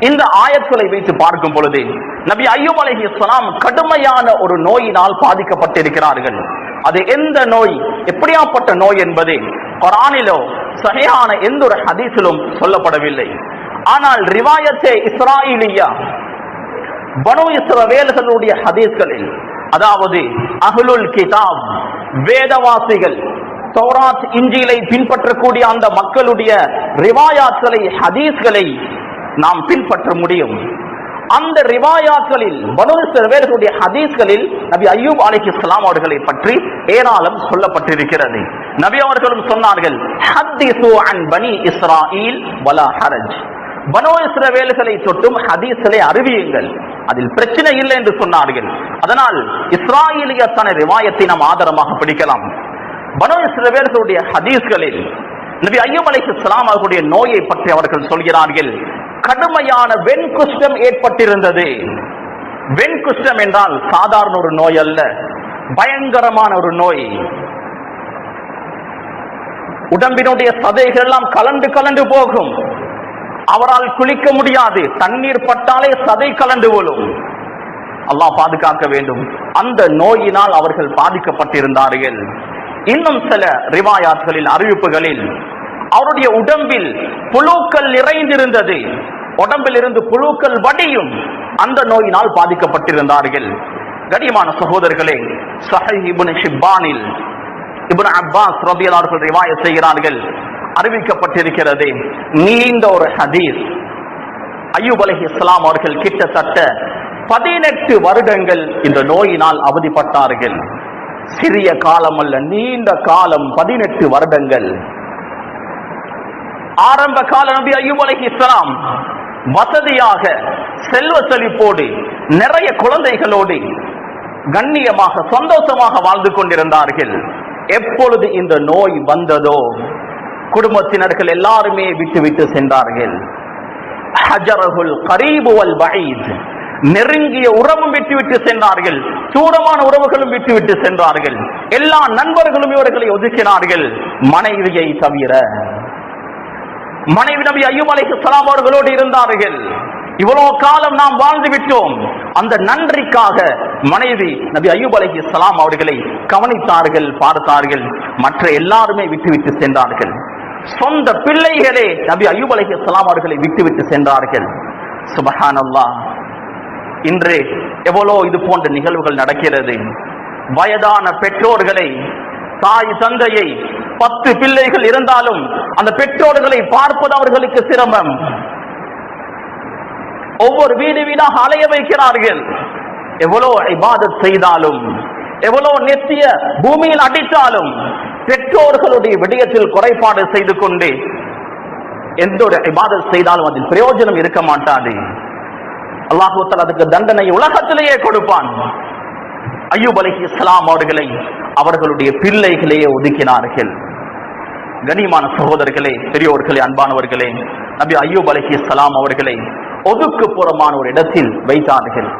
இந்த ஆயத்துகளை வைத்து பார்க்கும் பொழுது நபி ஐயூப் அலைஹி கடுமையான ஒரு நோயினால் பாதிக்கப்பட்டிருக்கிறார்கள். அது எந்த நோய்? எப்படியாப்பட்ட நோய் என்பது கொரானிலோ சரியான எந்த ஒரு ஹதீஸிலும் சொல்லப்படவில்லை. ஆனால் ரிவாயத்தே இஸ்ராயிலியா பனு இஸ்ரவேல்களுடைய ஹதீஸ்களில் அதாவது அகலுல் கிதாப் வேதவாசிகள் சௌராத் இஞ்சியிலை பின்பற்றக்கூடிய அந்த மக்களுடைய ரிவாயாத்களை ஹதீஸ்களை நாம் பின்பற்ற முடியும். அந்த ரிவாயாக்களில் பனு இஸ்ரவேல்களுடைய ஹதீஸ்களில் நபி அய்யூப் இஸ்லாம் அவர்களை பற்றி ஏராளம் சொல்லப்பட்டிருக்கிறது. நபி அவர்களும் சொன்னார்கள் ஹத்திசு அன் பனி இஸ்ராயில் வலா ஹரஜ். பனோ இஸ்ரவேல்களை தொட்டும் ஹதீஸ்களை அறிவியுங்கள். அதில் பிரச்சனை இல்லை என்று சொன்னார்கள். அதனால் இஸ்ராயலியத்தான ரிவாயத்தை நாம் ஆதாரமாக பிடிக்கலாம். பனோ இஸ்ரவேல்களுடைய ஹதீஸ்களில் நபி ஐயம் அலைஹி இஸ்லாம் அவர்களுடைய நோயை பற்றி அவர்கள் சொல்கிறார்கள். கடுமையான வெண்குஷ்டம் ஏற்பட்டிருந்தது. வெண்குஷ்டம் என்றால் சாதாரண ஒரு நோய் அல்ல பயங்கரமான ஒரு நோய். உடம்பினுடைய சதைகள் எல்லாம் கலண்டு கலண்டு போகும். அவரால் குளிக்க முடியாது தண்ணீர் பட்டாலே சதை கலண்டு விழும். அல்லாஹ் பாதுகாக்க வேண்டும். அந்த நோயினால் அவர்கள் பாதிக்கப்பட்டிருந்தார்கள். இன்னும் சில ரிவாயாத்களில் அறிவிப்புகளில் அவருடைய உடம்பில் புழுக்கள் நிறைந்திருந்தது. உடம்பில் இருந்து புழுக்கள் வடியும் அந்த நோயினால் பாதிக்கப்பட்டிருந்தார்கள். கடியமான சகோதரர்களே சஹை இப்னு ஷிப்பானில் அப்பாஸ் ரபியலார்கள் ரிவாய செய்கிறார்கள். அறிவிக்கப்பட்டிருக்கிறது நீண்ட ஒரு ஹதீஸ். ஐயூப் அலஹி இஸ்லாம் அவர்கள் கிட்டத்தட்ட பதினெட்டு வருடங்கள் இந்த நோயினால் அவதிப்பட்டார்கள். சிறிய காலம் அல்ல நீண்ட காலம் பதினெட்டு வருடங்கள். ஆரம்ப கால நபி ஐயூப் அலஹி இஸ்லாம் வசதியாக செல்வ செழிப்போடு நிறைய குழந்தைகளோடு கண்ணியமாக சந்தோஷமாக வாழ்ந்து கொண்டிருந்தார்கள். எப்பொழுது இந்த நோய் வந்ததோ குடும்பத்தினர்கள் எல்லாருமே விட்டு விட்டு சென்றார்கள். ஹஜரகுல் கரீபு வல் நெருங்கிய உறவும் விட்டுவிட்டு சென்றார்கள். தூரமான உறவுகளும் விட்டு விட்டு சென்றார்கள். எல்லா நண்பர்களும் இவர்களை ஒதுக்கினார்கள். மனைவியை தவிர மனைவி நபி ஐயூப் அலைக்கு ஸலாம் அவர்களோடு இருந்தார்கள். இவ்வளவு காலம் நாம் வாழ்ந்து விட்டோம். அந்த நன்றிக்காக மனைவி நபி ஐயூப் அலைஹி சலாம் அவர்களை கவனித்தார்கள் பார்த்தார்கள். மற்ற எல்லாருமே விட்டுவிட்டு சென்றார்கள். சொந்த பிள்ளைகளே நபி ஐயூப் அலைஹி சலாம் அவர்களை விட்டுவிட்டு சென்றார்கள். சுபஹானல்லா. இன்று எவ்வளோ இது போன்ற நிகழ்வுகள் நடக்கிறது. வயதான பெற்றோர்களை தாய் தந்தையை பத்து பிள்ளைகள் இருந்தாலும் அந்த பெற்றோர்களை பார்ப்பது அவர்களுக்கு சிரமம். ஒவ்வொரு வீடு வீடாக அலைய வைக்கிறார்கள். எவ்வளோ இபாதத் செய்தாலும் எவ்வளோ நெத்திய பூமியில் அடித்தாலும் பெற்றோர்களுடைய விடயத்தில் குறைபாடு செய்து கொண்டு எந்த ஒரு இபாதத் செய்தாலும் அதில் பிரயோஜனம் இருக்க மாட்டாது. அல்லாஹூத்தல் அதுக்கு தண்டனை உலகத்திலேயே கொடுப்பான். ஐயூப் அலி இஸ்லாம் அவர்களை அவர்களுடைய பிள்ளைகளையே ஒதுக்கினார்கள். கனிமான சகோதரர்களே பெரியோர்களே அன்பானவர்களே நபி ஐயூப் அலைஹி இஸ்லாம் அவர்களை ஒதுக்குப்புறமான ஒரு இடத்தில் வைத்தார்கள்.